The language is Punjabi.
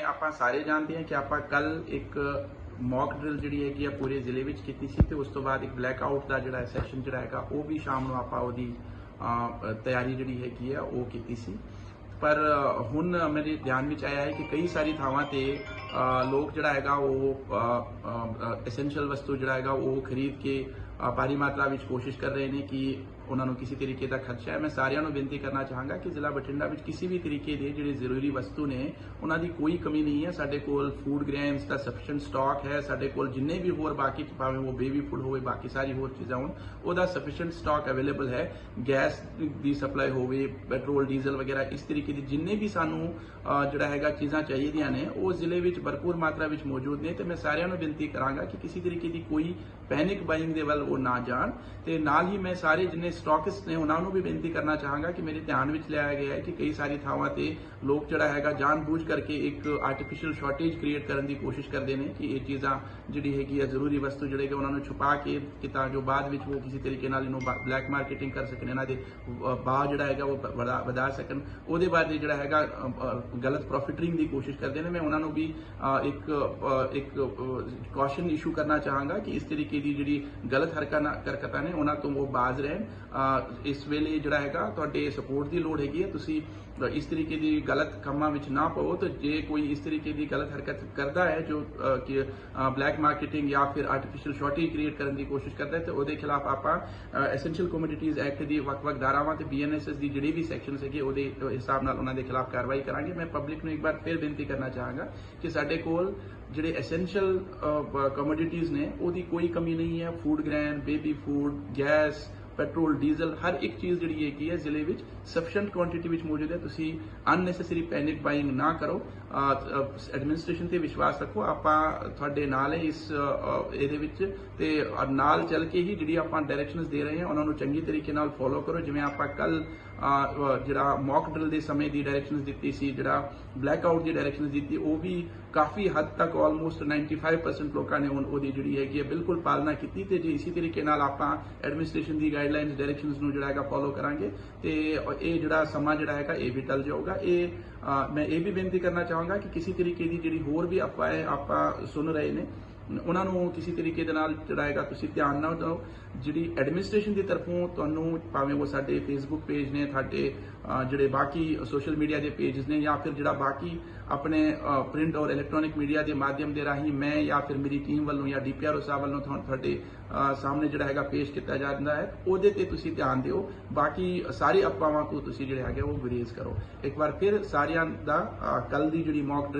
ਆਪਾਂ ਸਾਰੇ ਜਾਣਦੇ ਹਾਂ ਕਿ ਆਪਾਂ ਕੱਲ ਇੱਕ ਮੌਕ ਡਰਿਲ ਜਿਹੜੀ ਹੈਗੀ ਆ ਪੂਰੇ ਜ਼ਿਲ੍ਹੇ ਵਿੱਚ ਕੀਤੀ ਸੀ ਤੇ ਉਸ ਤੋਂ ਬਾਅਦ ਇੱਕ ਬਲੈਕ ਆਊਟ ਦਾ ਜਿਹੜਾ ਸੈਸ਼ਨ ਜਿਹੜਾ ਹੈਗਾ, ਉਹ ਵੀ ਸ਼ਾਮ ਨੂੰ ਆਪਾਂ ਉਹਦੀ ਤਿਆਰੀ ਜਿਹੜੀ ਹੈਗੀ ਆ, ਉਹ ਕੀਤੀ ਸੀ। ਪਰ ਹੁਣ ਮੇਰੇ ਧਿਆਨ ਵਿੱਚ ਆਇਆ ਹੈ ਕਿ ਕਈ ਸਾਰੀ ਥਾਵਾਂ ਤੇ ਲੋਕ ਜਿਹੜਾ ਹੈਗਾ ਉਹ ਐਸੈਂਸ਼ੀਅਲ ਵਸਤੂ ਜਿਹੜਾ ਹੈਗਾ ਉਹ ਖਰੀਦ ਕੇ ਭਾਰੀ ਮਾਤਰਾ ਵਿੱਚ ਕੋਸ਼ਿਸ਼ ਕਰ ਰਹੇ ਨੇ ਕਿ ਉਹਨਾਂ ਨੂੰ ਕਿਸੇ ਤਰੀਕੇ ਦਾ ਖਰਚਾ ਹੈ। ਮੈਂ ਸਾਰਿਆਂ ਨੂੰ ਬੇਨਤੀ ਕਰਨਾ ਚਾਹਾਂਗਾ ਕਿ ਜ਼ਿਲ੍ਹਾ ਬਠਿੰਡਾ ਵਿੱਚ ਕਿਸੇ ਵੀ ਤਰੀਕੇ ਦੇ ਜਿਹੜੇ ਜ਼ਰੂਰੀ ਵਸਤੂ ਨੇ, ਉਹਨਾਂ ਦੀ ਕੋਈ ਕਮੀ ਨਹੀਂ ਹੈ। ਸਾਡੇ ਕੋਲ ਫੂਡ ਗ੍ਰੇਨਸ ਦਾ ਸਫੀਸ਼ੀਐਂਟ ਸਟਾਕ ਹੈ। ਸਾਡੇ ਕੋਲ ਜਿੰਨੇ ਵੀ ਹੋਰ ਬਾਕੀ, ਭਾਵੇਂ ਉਹ ਬੇਬੀ ਫੂਡ ਹੋਵੇ, ਬਾਕੀ ਸਾਰੀ ਹੋਰ ਚੀਜ਼ਾਂ ਹੋਣ, ਉਹਦਾ ਸਫੀਸ਼ੀਐਂਟ ਸਟਾਕ ਅਵੇਲੇਬਲ ਹੈ। ਗੈਸ ਦੀ ਸਪਲਾਈ ਹੋਵੇ ਪੈਟਰੋਲ ਡੀਜ਼ਲ ਵਗੈਰਾ, ਇਸ ਤਰੀਕੇ ਦੀ ਜਿੰਨੇ ਵੀ ਸਾਨੂੰ ਜਿਹੜਾ ਹੈਗਾ ਚੀਜ਼ਾਂ ਚਾਹੀਦੀਆਂ ਨੇ, ਉਹ ਜ਼ਿਲ੍ਹੇ ਵਿੱਚ ਭਰਪੂਰ ਮਾਤਰਾ ਵਿੱਚ ਮੌਜੂਦ ਨੇ। ਤੇ ਮੈਂ ਸਾਰਿਆਂ ਨੂੰ ਬੇਨਤੀ ਕਰਾਂਗਾ ਕਿ ਕਿਸੇ ਤਰੀਕੇ ਦੀ ਕੋਈ ਪੈਨਿਕ ਬਾਇੰਗ ਦੇ ਵੱਲ ਉਹ ਨਾ ਜਾਣ। ਤੇ ਨਾਲ ਹੀ ਮੈਂ ਸਾਰੇ ਜਿੰਨੇ ਸਟਾਕਿਸਟ ਨੇ ਉਹਨਾਂ ਨੂੰ ਵੀ ਬੇਨਤੀ ਕਰਨਾ ਚਾਹਾਂਗਾ ਕਿ ਮੇਰੇ ਧਿਆਨ ਵਿੱਚ ਲਿਆਇਆ ਗਿਆ ਹੈ ਕਿ ਕਈ ਸਾਰੀ ਥਾਵਾਂ ਤੇ ਲੋਕ ਜਿਹੜਾ ਹੈਗਾ ਜਾਣਬੁੱਝ ਕਰਕੇ ਇੱਕ ਆਰਟੀਫੀਸ਼ੀਅਲ ਸ਼ਾਰਟੇਜ ਕ੍ਰੀਏਟ ਕਰਨ ਦੀ ਕੋਸ਼ਿਸ਼ ਕਰਦੇ ਨੇ ਕਿ ਇਹ ਚੀਜ਼ਾਂ ਜਿਹੜੀ ਹੈਗੀ ਆ ਜ਼ਰੂਰੀ ਵਸਤੂ ਜਿਹੜੇ ਕਿ ਉਹਨਾਂ ਨੂੰ ਛੁਪਾ ਕੇ ਕਿ ਤਾਂ ਜੋ ਬਾਅਦ ਵਿੱਚ ਉਹ ਕਿਸੇ ਤਰੀਕੇ ਨਾਲ ਇਹਨੂੰ ਬਲੈਕ ਮਾਰਕੀਟਿੰਗ ਕਰ ਸਕਣ ਇਹਨਾਂ ਦੇ ਬਾਅਦ ਜਿਹੜਾ ਹੈਗਾ ਉਹ ਵਧਾ- ਵਧਾ ਸਕਣ। ਉਹਦੇ ਬਾਅਦ ਜਿਹੜਾ ਹੈਗਾ ਅ, ਅ, ਗਲਤ ਪ੍ਰੋਫਿਟਰਿੰਗ ਦੀ ਕੋਸ਼ਿਸ਼ ਕਰਦੇ ਨੇ। ਮੈਂ ਉਹਨਾਂ ਨੂੰ ਵੀ ਇੱਕ ਅ, ਇੱਕ ਕਾਸ਼ਨ ਇਸ਼ੂ ਕਰਨਾ ਚਾਹਾਂਗਾ ਕਿ ਇਸ ਤਰੀਕੇ ਦੀ ਜਿਹੜੀ ਗਲਤ ਹਰਕਤਾਂ ਨੇ ਉਹਨਾਂ ਤੋਂ ਉਹ ਬਾਜ਼ ਰਹਿਣ ਇਸ ਵੇਲੇ ਜਿਹੜਾ ਹੈਗਾ, ਤੁਹਾਡੇ ਸਪੋਰਟ ਦੀ ਲੋੜ ਹੈਗੀ ਹੈ। ਤੁਸੀਂ ਇਸ ਤਰੀਕੇ ਦੀ ਗਲਤ ਕੰਮਾਂ ਵਿੱਚ ਨਾ ਪਵੋ ਤਾਂ ਜੇ ਕੋਈ ਇਸ ਤਰੀਕੇ ਦੀ ਗਲਤ ਹਰਕਤ ਕਰਦਾ ਹੈ, ਜੋ ਕਿ ਬਲੈਕ ਮਾਰਕੀਟਿੰਗ ਜਾਂ ਫਿਰ ਆਰਟੀਫੀਸ਼ੀਅਲ ਸ਼ਾਰਟੇਜ ਕ੍ਰੀਏਟ ਕਰਨ ਦੀ ਕੋਸ਼ਿਸ਼ ਕਰਦਾ ਹੈ, ਤੇ ਉਹਦੇ ਖਿਲਾਫ ਆਪਾਂ ਐਸੈਂਸ਼ੀਅਲ ਕਮੋਡਿਟੀਜ਼ ਐਕਟ ਦੀ ਵੱਖ-ਵੱਖ ਧਾਰਾਵਾਂ ਤੇ ਬੀਐਨਐਸਐਸ ਦੀ ਜਿਹੜੀ ਵੀ ਸੈਕਸ਼ਨਸ ਹੈਗੇ, ਉਹਦੇ ਹਿਸਾਬ ਨਾਲ ਉਹਨਾਂ ਦੇ ਖਿਲਾਫ ਕਾਰਵਾਈ ਕਰਾਂਗੇ। ਮੈਂ ਪਬਲਿਕ ਨੂੰ ਇੱਕ ਵਾਰ ਫਿਰ ਬੇਨਤੀ ਕਰਨਾ ਚਾਹਾਂਗਾ ਕਿ ਸਾਡੇ ਕੋਲ ਜਿਹੜੇ ਐਸੈਂਸ਼ੀਅਲ ਕਮੋਡਿਟੀਜ਼ ਨੇ ਉਹਦੀ ਕੋਈ ਕਮੀ ਨਹੀਂ ਹੈ। Food grain baby food gas petrol, diesel, ਹਰ ਇੱਕ ਚੀਜ਼ ਜਿਹੜੀ ਹੈਗੀ ਹੈ ਜ਼ਿਲ੍ਹੇ ਵਿੱਚ ਸਫੀਸ਼ੀਐਂਟ ਕੁਆਂਟੀਟੀ ਵਿੱਚ ਮੌਜੂਦ ਹੈ। ਤੁਸੀਂ ਅਨਨੈਸੈਸਰੀ ਪੈਨਿਕ ਬਾਇੰਗ ਨਾ ਕਰੋ। ਐਡਮਿਨਿਸਟ੍ਰੇਸ਼ਨ ਤੇ ਵਿਸ਼ਵਾਸ ਰੱਖੋ। ਆਪਾਂ ਤੁਹਾਡੇ ਨਾਲ ਹੈ ਇਸ ਇਹਦੇ ਵਿੱਚ ਤੇ ਨਾਲ ਚੱਲ ਕੇ ਹੀ ਜਿਹੜੀ ਆਪਾਂ ਡਾਇਰੈਕਸ਼ਨਸ ਦੇ ਰਹੇ ਹਾਂ, ਉਹਨਾਂ ਨੂੰ ਚੰਗੀ ਤਰੀਕੇ ਨਾਲ ਫੋਲੋ ਕਰੋ। ਜਿਵੇਂ ਆਪਾਂ ਕੱਲ ਜਿਹੜਾ ਮੌਕ ਡਰਿਲ ਦੇ ਸਮੇਂ ਦੀ ਡਾਇਰੈਕਸ਼ਨਸ ਦਿੱਤੀ ਸੀ, ਜਿਹੜਾ ਬਲੈਕ ਆਊਟ ਦੀ ਡਾਇਰੈਕਸ਼ਨਸ ਦਿੱਤੀ, ਉਹ ਵੀ ਕਾਫੀ ਹੱਦ ਤੱਕ ਆਲਮੋਸਟ 95% ਲੋਕਾਂ ਨੇ ਹੁਣ ਉਹਦੀ ਜਿਹੜੀ ਹੈਗੀ ਹੈ ਬਿਲਕੁਲ ਪਾਲਣਾ ਕੀਤੀ ਤੇ ਜੇ ਇਸੇ ਤਰੀਕੇ ਨਾਲ ਆਪਾਂ ਐਡਮਿਨਿਸਟ੍ਰੇਸ਼ਨ ਦੀ ਗਾਈਡ ਗਾਈਡਲਾਈਨਸ ਡਾਇਰੈਕਸ਼ਨਸ ਨੂੰ ਜਿਹੜਾ ਹੈਗਾ ਫੋਲੋ ਕਰਾਂਗੇ ਤੇ ਇਹ ਜਿਹੜਾ ਸਮਾਂ ਜਿਹੜਾ ਹੈਗਾ ਇਹ ਵੀ ਟਲ ਜਾਊਗਾ। ਇਹ ਮੈਂ ਇਹ ਵੀ ਬੇਨਤੀ ਕਰਨਾ ਚਾਹਾਂਗਾ ਕਿ ਕਿਸੇ ਤਰੀਕੇ ਦੀ ਜਿਹੜੀ ਹੋਰ ਵੀ ਆਪਾਂ ਆਪਾਂ ਸੁਣ ਰਹੇ ਨੇ ਉਹਨਾਂ ਨੂੰ ਕਿਸੇ ਤਰੀਕੇ ਦੇ ਨਾਲ ਜਿਹੜਾ ਹੈਗਾ ਤੁਸੀਂ ਧਿਆਨ ਨਾ ਦਿਓ। ਜਿਹੜੀ ਐਡਮਿਨਿਸਟ੍ਰੇਸ਼ਨ ਦੀ ਤਰਫੋਂ ਤੁਹਾਨੂੰ ਭਾਵੇਂ ਉਹ ਸਾਡੇ ਫੇਸਬੁੱਕ ਪੇਜ ਨੇ, ਤੁਹਾਡੇ ਜਿਹੜੇ ਬਾਕੀ ਸੋਸ਼ਲ ਮੀਡੀਆ ਦੇ ਪੇजेस ਨੇ ਜਾਂ ਫਿਰ ਜਿਹੜਾ ਬਾਕੀ ਆਪਣੇ ਪ੍ਰਿੰਟ ਔਰ ਇਲੈਕਟ੍ਰੋਨਿਕ ਮੀਡੀਆ ਦੇ ਮਾਧਿਅਮ ਦੇ ਰਾਹੀਂ ਮੈਂ ਜਾਂ ਫਿਰ ਮੇਰੀ ਟੀਮ ਵੱਲੋਂ ਜਾਂ ਡੀਪੀਆਰਓ ਸਾਹਿਬ ਵੱਲੋਂ ਤੁਹਾਨੂੰ ਤੁਹਾਡੇ ਸਾਹਮਣੇ ਜਿਹੜਾ ਹੈਗਾ ਪੇਸ਼ ਕੀਤਾ ਜਾਂਦਾ ਹੈ, ਉਹਦੇ ਤੇ ਤੁਸੀਂ ਧਿਆਨ ਦਿਓ। ਬਾਕੀ ਸਾਰੇ ਅਫਵਾਹਾਂ ਤੋਂ ਤੁਸੀਂ ਜਿਹੜੇ ਹੈਗੇ ਉਹ ਗੁਰੇਜ਼ ਕਰੋ। ਇੱਕ ਵਾਰ ਫਿਰ ਸਾਰਿਆਂ ਦਾ ਕੱਲ ਦੀ ਜਿਹੜੀ ਮੌਕ ਡਰਿਲ